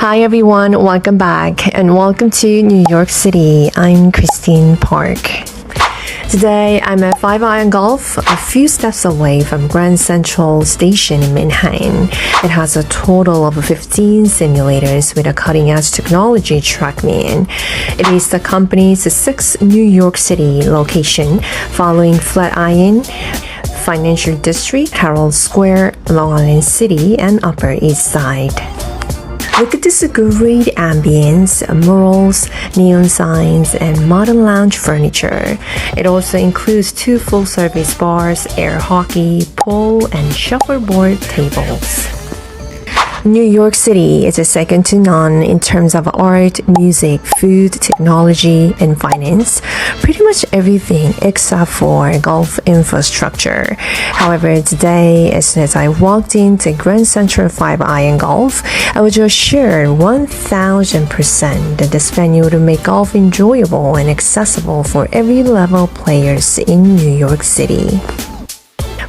Hi everyone, welcome back and welcome to New York City. I'm Christine Park. Today I'm at Five Iron Golf, a few steps away from Grand Central Station in Manhattan. It has a total of 15 simulators with a cutting edge technology TrackMan. It is the company's sixth New York City location following Flatiron. Financial District, Herald Square, Long Island City, and Upper East Side. Look at this great ambience, murals, neon signs, and modern lounge furniture. It also includes two full service bars, air hockey, pool, and shuffleboard tables. New York City is a second to none in terms of art, music, food, technology, and finance. Pretty much everything except for golf infrastructure. However, today, as soon as I walked into Grand Central 5 Iron Golf, I was assured 1000% that this venue would make golf enjoyable and accessible for every level players in New York City.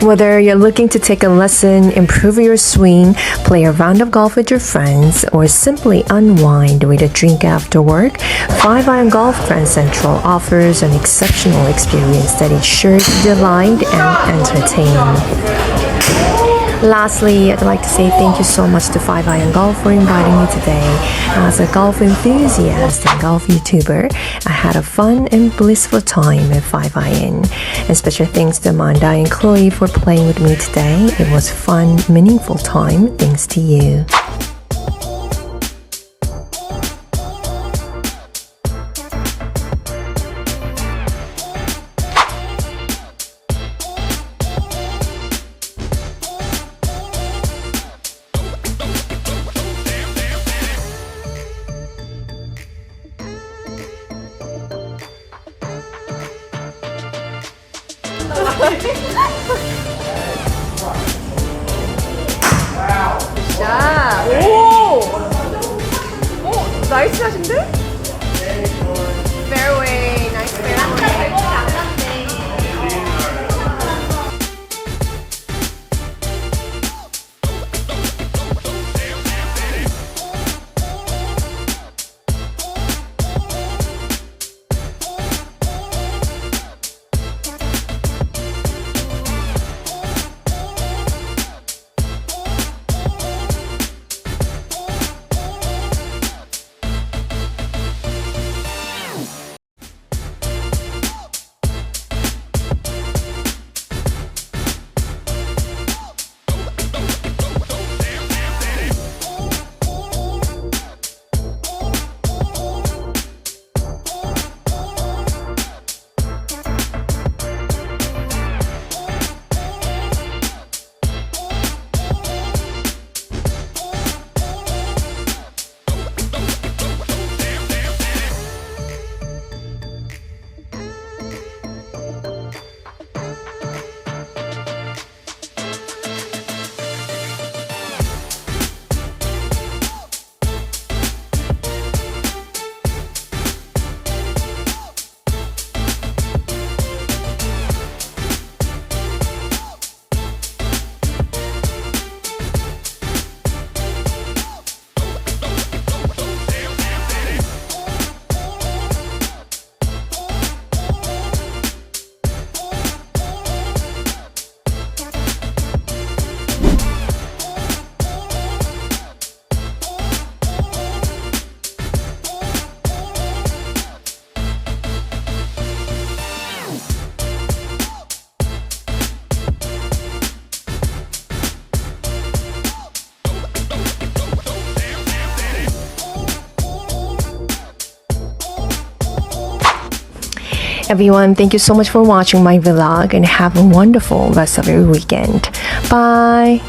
Whether you're looking to take a lesson, improve your swing, play a round of golf with your friends, or simply unwind with a drink after work, Five Iron Golf Grand Central offers an exceptional experience that is sure to delight and entertain. Lastly, I'd like to say thank you so much to Five Iron Golf for inviting me today. As a golf enthusiast and golf YouTuber, I had a fun and blissful time at Five Iron. And special thanks to Amanda and Chloe for playing with me today. It was fun, meaningful time thanks to you. 자, 오! 오, 나이스 하신데? Everyone, thank you so much for watching my vlog and have a wonderful rest of your weekend. Bye!